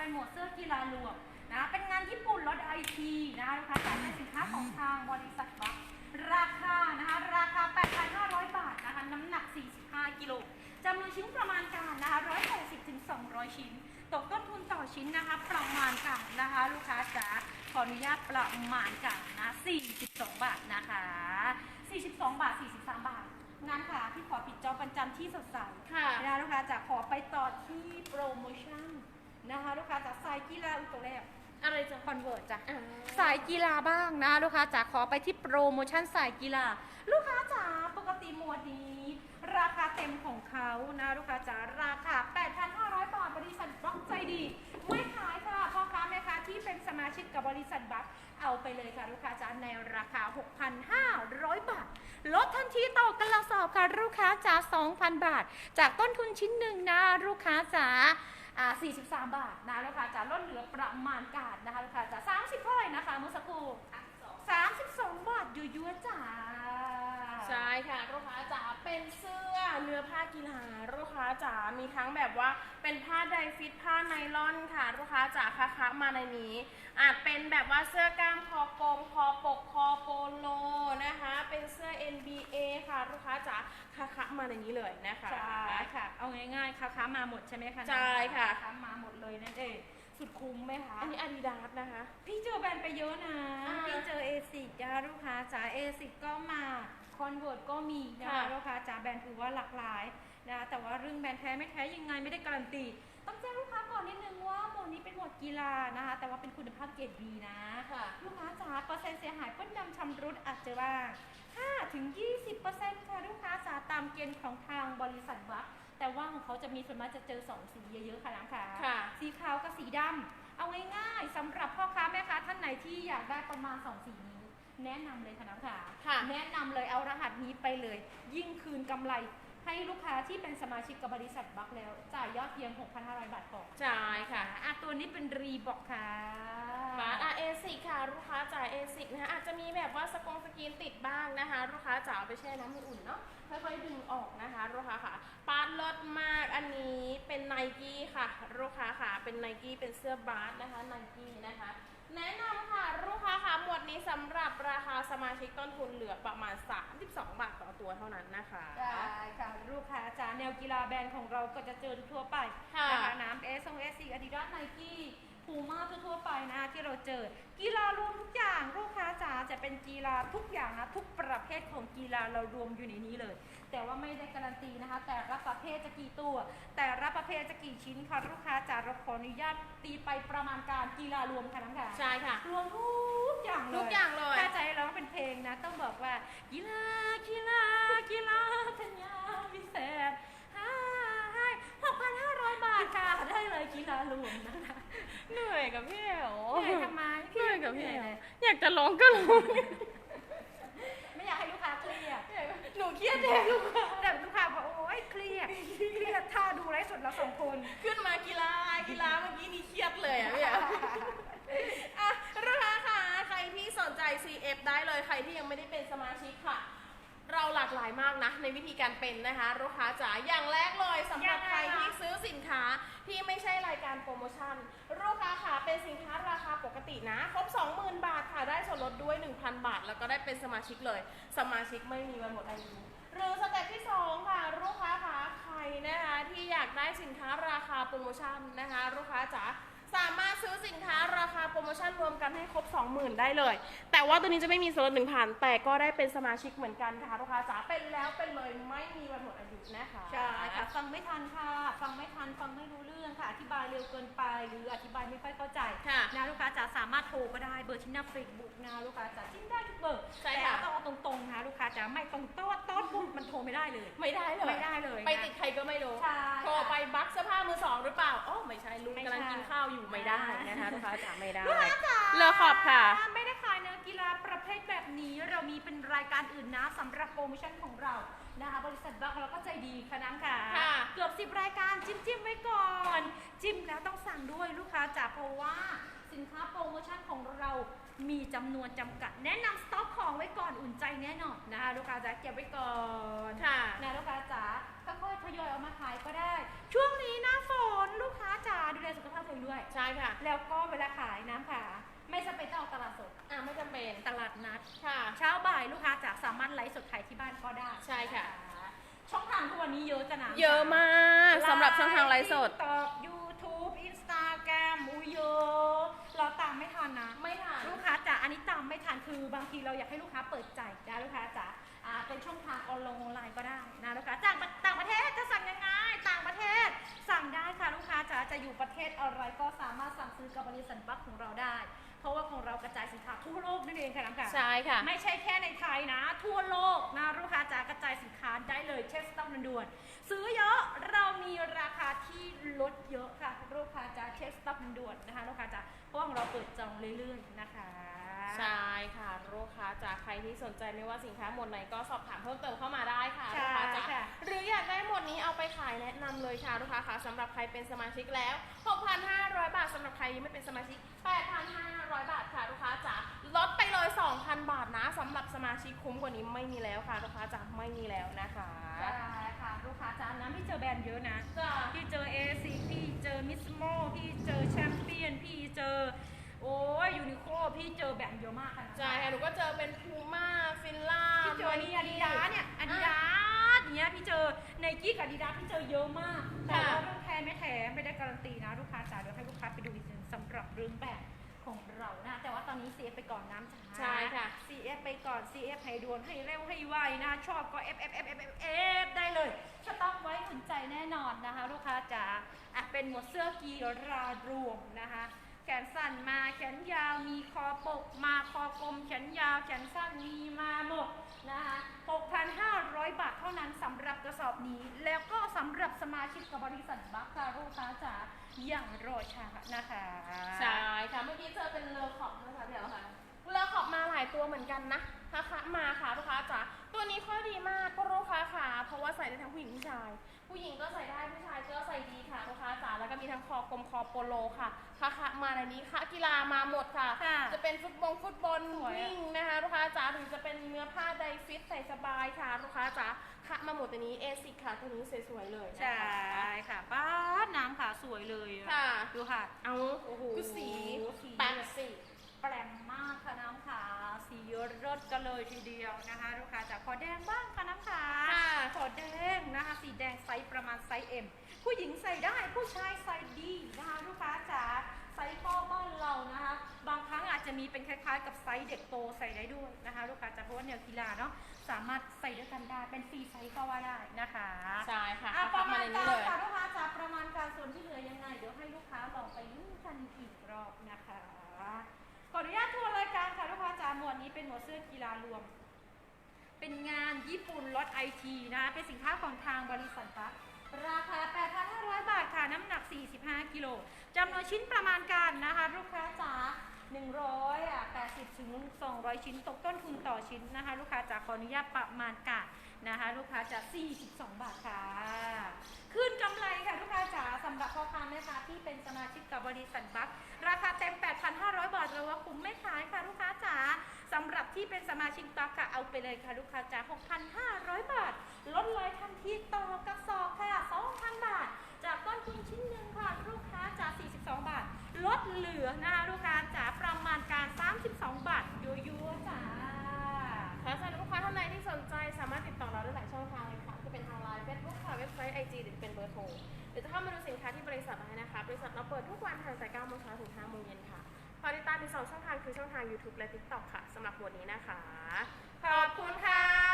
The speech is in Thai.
เป็นหมวดเสื้อกีฬารวมนะคะเป็นงานญี่ปุ่นลดไอทีนะคะลูกค้าจ๋าเป็นสินค้าของทางบริษัทบัคราคานะคะราคา 8,500 บาทนะคะน้ำหนัก 45 กิโลจำนวนชิ้นประมาณการนะคะ160ถึง200 ชิ้น ตกต้นทุนต่อชิ้นนะคะ ประมาณการนะคะ ลูกค้าจ๋าขออนุญาตประมาณการนะ 42 บาทนะคะ 42 บาท 43 บาทงานค่ะที่ขอปิดจอปันจันทร์ที่สดใสค่ะนะคะลูกค้าจะขอไปต่อที่โปรโมชั่น นะคะลูกค้าจะสายกีฬาอุตโตแลบอะไรจะคอนเวิร์ตจ้ะอ่าสายกีฬาบ้างนะลูกค้าจ๋าขอไปที่โปรโมชั่นสายกีฬา ลูกค้าจ๋าปกติหมวดนี้ ราคาเต็มของเขานะลูกค้าจ๋าราคา 8,500 บาทบริษัทบล็อกใจดีไม่ขายค่ะพ่อค้าแม่ค้าที่เป็นสมาชิกกับบริษัทบัคเอาไปเลยค่ะลูกค้าจ๋าในราคา 6,500 บาท ลดทันทีต่อกระสอบค่ะลูกค้าจ๋า2,000 บาท จากต้นทุนชิ้นหนึ่งนะลูกค้าจ๋าอ่า 43 บาทนะลูกค้าจ๋าลดเหลือประมาณการนะคะลูกค้าจ๋า30เท่าไหร่นะคะเมื่อสักครู่32 บาทยั่วๆจ๋าใช่ค่ะลูกค้าจ๋าเป็นเสื้อเนื้อผ้ากีฬาลูกค้าจ๋ามีทั้งแบบว่าเป็นผ้าไดฟิตผ้าไนลอนค่ะลูกค้าจ๋าคะคะมาในนี้อาจเป็นแบบว่าเสื้อกล้ามคอกลมคอปกคอโปโลนะคะ เป็นเสื้อ NBA ค่ะลูกค้าจ๋า คะคะมาในนี้เลยนะคะใช่ค่ะ เอาง่ายๆค้าค้ามาหมดใช่ไหมคะใช่ค่ะค้ามาหมดเลยนั่นเองสุดคุ้มไหมคะ อันนี้อาดิดาสนะคะ พี่เจอแบรนด์ไปเยอะนะอ่าพี่เจอเอซิกนะลูกค้าจ๋าเอซิกก็มาคอนเวิร์ตก็มีนะค่ะคะลูกค้าจ๋าแบรนด์ถือว่าหลากหลายนะแต่ว่าเรื่องแบรนด์แท้ไม่แท้ยังไงไม่ได้การันตี ต้องแจ้งลูกค้าก่อนนิดนึงว่าหมวดนี้เป็นหมวดกีฬานะคะ แต่ว่าเป็นคุณภาพเกรดดีนะค่ะลูกค้าจ๋าเปอร์เซ็นต์เสียหายเปิ้ลดำชำรุดอาจจะบ้าง5ถึง20%ค่ะลูกค้าจ๋าตามเก ณฑ์ของทางบริษัทวัคแต่ว่าของเขาจะมีส่วนมากจะเจอ2สีเยอะๆค่ะน้ำค่ะ ค่ะ สีขาวกับสีดำเอาง่ายๆสำหรับพ่อค้าแม่ค้าท่านไหนที่อยากได้ประมาณ2สีนี้ แนะนำเลยค่ะน้ำค่ะ ค่ะ แนะนำเลยเอารหัสนี้ไปเลย ยิ่งคืนกำไร ให้ลูกค้าที่เป็นสมาชิกกับบริษัทบัคแล้ว จ่ายยอดเพียง 6,500 บาทพอใช่ค่ะอะตัวนี้เป็นรีบอกค่ะ บาสเอซิกค่ะ ลูกค้าจ่ายเอซิกนะคะอาจจะมีแบบว่าสกงสกรีนติดบ้างนะคะ ลูกค้าจ๋าเอาไปแช่น้ำให้อุ่นเนาะ ค่อยๆดึงออกนะคะลูกค้าค่ะปาดลดมากอันนี้เป็นไนกี้ค่ะลูกค้าค่ะเป็นไนกี้เป็นเสื้อบาสนะคะไนกี้นะคะแนะนำค่ะลูกค้าค่ะหมวดนี้สำหรับราคาสมาชิกต้นทุนเหลือประมาณ 32 บาทต่อตัวเท่านั้นนะคะได้ค่ะลูกค้าจ๋าแนวกีฬาแบรนด์ของเราก็จะเจอทั่วๆไปค่ะนะคะน้ำเอสองเอสซีอาดิดาสไนกี้พูม่าทั่วๆไปนะคะที่เราเจอกีฬา เป็นกีฬาทุกอย่างนะทุกประเภทของกีฬาเรารวมอยู่ในนี้เลย แต่ว่าไม่ได้การันตีนะคะ แต่ละประเภทจะกี่ตัว แต่ละประเภทจะกี่ชิ้นค่ะลูกค้าจ๋าเราขออนุญาตตีไปประมาณการกีฬารวมค่ะน้ำค่ะใช่ค่ะ รวมทุกอย่างเลยทุกอย่างเลยถ้าใจะให้ร้องเป็นเพลงนะ ต้องบอกว่ากีฬากีฬากีฬาธัญญาวิเศษให้หกพันห้าร้อยบาทค่ะได้เลยกีฬารวมนะคะเหนื่อยกับพี่เอ๋วเหนื่อยทำไมเหนื่อยกับพี่เหเอ๋วนื่อยอยากจะร้องก็ร้องาหลากหลายมากนะ ในวิธีการเป็นนะคะลูกค้าจ๋าอย่างแรกเลยสำหรับใครที่ซื้อสินค้าที่ไม่ใช่รายการโปรโมชั่นลูกค้าค่ะเป็นสินค้าราคาปกตินะ ครบ 20,000 บาทค่ะได้ส่วนลดด้วย 1,000 บาท แล้วก็ได้เป็นสมาชิกเลย สมาชิกไม่มีวันหมดอายุหรือสเต็ปที่ 2 ค่ะลูกค้าค่ะใครนะคะที่อยากได้สินค้าราคาโปรโมชั่นนะคะลูกค้าจ๋า สามารถซื้อสินค้าราคาโปรโมชั่นรวมกันให้ครบ 20,000 ได้เลย แต่ว่าตัวนี้จะไม่มีส่วนลด1,000แต่ก็ได้เป็นสมาชิกเหมือนกันค่ะลูกค้าจ๋าเป็นแล้วเป็นเลยไม่มีวันหมดอายุนะคะใช่ค่ะฟังไม่ทันค่ะ ฟังไม่ทันฟังไม่รู้เรื่องค่ะ อธิบายเร็วเกินไป หรืออธิบายไม่ค่อยเข้าใจค่ะนะลูกค้าจ๋าสามารถโทรก็ได้เบอร์ที่หน้าเฟซบุ๊กนะลูกค้าจ๋าจิ้มได้ทุกเบอร์ใช่แต่ค่ะต้องเอาตรงๆนะลูกค้าจ๋าไม่ตรงโต๊ะโต๊ะปุ๊บมันโทรไม่ได้เลย ไม่ได้เลยไม่ได้เลยนะไปติดใครก็ไม่รู้ใช่โทรไปบัคเสื้อผ้ามือสองหรือเปล่าอ๋อไม่ใช่ลุงไม่กำลังใช่กินข้าว ลูกค้าจ๋าไม่ได้ ลูกค้าจ๋าเลอขอบค่ะ ไม่ได้ขายเนื้อกีฬาประเภทแบบนี้ เรามีเป็นรายการอื่นนะสำหรับโปรโมชั่นของเรานะคะบริษัทบัคเราก็ใจดีค่ะน้ำค่ะ ค่ะเกือบสิบรายการจิ้มจิ้มไว้ก่อน จิ้มแล้วต้องสั่งด้วยลูกค้าจ๋าเพราะว่าสินค้าโปรโมชั่นของเรามีจำนวนจำกัด แนะนำสต็อกของไว้ก่อนอุ่นใจแน่นอนนะคะลูกค้าจ๋าเก็บไว้ก่อนค่ะ นะลูกค้าจ๋า ค่อยๆทยอยเอามาขายก็ได้ ช่วงนี้หน้าฝนลูกค้าจ๋าดูแลสุขภาพตัวเองด้วย ใช่ค่ะ แล้วก็เวลาขายน้ำค่ะ ไม่จำเป็นต้องออกตลาดสด อะไม่จำเป็น ตลาดนัด ค่ะ เช้าบ่ายลูกค้าจะสามารถไลฟ์สดขายที่บ้านก็ได้ ใช่ค่ะ ช่องทางทุกวันนี้เยอะจะนะเยอะมากสำหรับช่องทางไลฟ์สด ตอกยูทูบอินสตาแกรมอูเยอะ เราตามไม่ทันนะ ไม่ทัน ลูกค้าจ๋าอันนี้ตามไม่ทันคือบางทีเราอยากให้ลูกค้าเปิดใจนะลูกค้าจ๋าอ่าเป็นช่องทางออนไลน์ก็ได้นะลูกค้าจาก จ๋าจะอยู่ประเทศอะไรก็สามารถสั่งซื้อกับบริษัทบัคของเราได้ เพราะว่าของเรากระจายสินค้าทั่วโลกนั่นเองค่ะน้ำค่ะใช่ค่ะ ไม่ใช่แค่ในไทยนะ ทั่วโลกนะลูกค้าจ๋ากระจายสินค้าได้เลยเช็คสต็อกด่วนๆซื้อเยอะเรา มีราคาที่ลดเยอะค่ะ ลูกค้าจ๋าเช็คสต็อกด่วนๆนะคะ ลูกค้าจ๋าเพราะว่าของเราเปิดจองเรื่อยๆนะคะ ใช่ค่ะลูกค้าจากใครที่สนใจไม่ว่าสินค้าหมวดไหนก็สอบถามเพิ่มเติมเข้ามาได้ค่ะใช่ลูกค้าจ๋าค่ะ หรืออยากได้หมวดนี้เอาไปขายแนะนำเลยค่ะลูกค้าค่ะสำหรับใครเป็นสมาชิกแล้ว 6,500 บาทสำหรับใครยังไม่เป็นสมาชิก 8,500 บาทค่ะลูกค้าจ๋าลดไปเลย 2,000 บาทนะสำหรับสมาชิกคุ้มกว่านี้ไม่มีแล้วค่ะลูกค้าจ๋าไม่มีแล้วนะคะ ใช่ค่ะ ลูกค้าจ๋าน้ำพี่เจอแบรนด์เยอะนะ จ้าพี่เจอเอซีพี่เจอมิสโมพี่เจอแชมเปี้ยน พี่เจอ โอ้ยยูนิโคพี่เจอแบรนด์เยอะมากค่ะใช่ค่ะหนูก็เจอเป็นพูม่าฟิลล่าพี่เจอนี่อาดิดาเนี่ยอาดิดาอย่างเงี้ยพี่เจอไนกี้กับอาดิดาพี่เจอเยอะมาก แต่ว่าเรื่องแท้ไม่แท้ไม่ได้การันตีนะ ลูกค้าจ๋าเดี๋ยวให้ลูกค้าไปดูอีกทีสำหรับเรื่องแบบ ของเรานะ แต่ว่าตอนนี้ CF ไปก่อนน้ำจ๋า ใช่ค่ะ CF ไปก่อน CF ให้ด่วนให้เร็วให้ไวนะ ชอบก็ F F F F F F ได้เลยสต็อกไว้อุ่นใจแน่นอนนะคะ ลูกค้าจ๋าอะเป็นหมวดเสื้อกีรารวมนะคะ แขนสั้นมาแขนยาวมีคอปกมาคอ กลมแขนยาวแขนสั้นมีมาหมดนะคะ6,500 บาทเท่านั้นสำหรับกระสอบนี้ แล้วก็สำหรับสมาชิกกับบริษัทบัคคาลูกค้าจ๋าอย่างรอช้านะคะใช่ค่ะเมื่อกี้เจอเป็นเลอขอบนะคะเดี๋ยวค่ะเลอขอบมาหลายตัวเหมือนกันนะนะคะมาค่ะลูกค้าจ๋าตัวนี้ข้อดีมากก็ลูกค้าค่ะเพราะว่าใส่ได้ทั้งผู้หญิงผู้ชาย ผู้หญิงก็ใส่ได้ผู้ชายก็ใส่ดีค่ะลู กค้าจ๋าแล้วก็มีทั้งคอกลมคอโปโลค่ะค่ะค่ะมาในนี้ค่ะกีฬามาหมดค่ะ ค่ะจะเป็นฟุตบอลฟุตบอลสวยอะ วิ่งนะคะลูกค้าจ๋าหรือจะเป็นเนื้อผ้าไดฟิตใส่สบายค่ะลูกค้าจ๋าค่ะมาหมดตัวนี้เอซิค่ะตัวนี้สวยๆเลยนะคะใช่ค่ะป้าดน้ำค่ะสวยเลยอค่ะ ดูค่ะ เอาโอ้โหคือสีสี แปดสี แปลงมากค่ะน้ำขาสีรสกันเลยทีเดียวนะคะ ลูกค้าจากขอแดงบ้างค่ะน้ำขาค่ะ ขอแดงนะคะ สีแดงไซส์ประมาณไซส์ M ผู้หญิงใส่ได้ผู้ชายใส่ดีนะคะลูกค้าจ๋าไซส์พ่อบ้านเรานะคะ บางครั้งอาจจะมีเป็นคล้ายๆ กับไซส์เด็กโตใส่ได้ด้วยนะคะ ลูกค้าจ๋าเพราะว่าแนวกีฬาเนาะสามารถใส่ด้วยกันได้เป็นฟรีไซส์ก็ว่าได้นะคะใช่ค่ะอะปขัระบมามาณในนี้การเลยค่ะลูกค้าจ๋าประมาณการส่วนที่เหลือยังไงเดี๋ยวให้ลูกค้าลองไปลุ้นกันอีกรอบนะคะขออนุญาตทวนรายการค่ะลูกค้าจ๋าหมวดนี้เป็นหมวดเสื้อกีฬารวม เป็นงานญี่ปุ่นลดไอทีนะคะเป็นสินค้าของทางบริษัทบัค ราคา 8,500 บาทค่ะ น้ำหนัก 45 กิโลจำนวนชิ้นประมาณการนะคะ ลูกค้าจ๋า180ถึง200 ชิ้น ตกต้นทุนต่อชิ้นนะคะ ลูกค้าจ๋าขออนุญาตประมาณการนะคะ ลูกค้าจ๋า42 บาทค่ะ ขึ้นกำไรค่ะ ลูกค้าจ๋าสำหรับพ่อค้าแม่ค้าที่เป็นสมาชิกกับบริษัทบัคราคาเต็ม 8,500 บาทเลยว่าคุ้มไม่ขายค่ะ ลูกค้าจ๋าำหรับที่เป็นสมาชิกบัคค่ะเอาไปเลยค่ะลูกค้าจ๋า6,500 บาท ลดเลยทันทีต่อกระสอบค่ะ 2,000 บาท จากต้นทุนชิ้นหนึ่งค่ะ ลูกค้าจ๋า42 บาท ลดเหลือนะคะลูกค้าจ๋าประมาณการ 32 บาทยัวๆจ้าค่ะสำหรับลูกค้าท่านใดที่สนใจสามารถติดต่อเราได้หลายช่องทางเลยค่ะจะเป็นทางไลน์เฟซบุ๊กค่ะเว็บไซต์ไอจีหรือเป็นเบอร์โทรหรือจะเข้ามาดูสินค้าที่บริษัทได้นะคะบริษัทเราเปิดทุกวันตั้งแต่9โมงเช้าถึง5โมงเย็นค่ะ พอติดตามมีสองช่องทางคือช่องทาง YouTube และ TikTok ค่ะสำหรับวันนี้นะคะ ขอบคุณค่ะ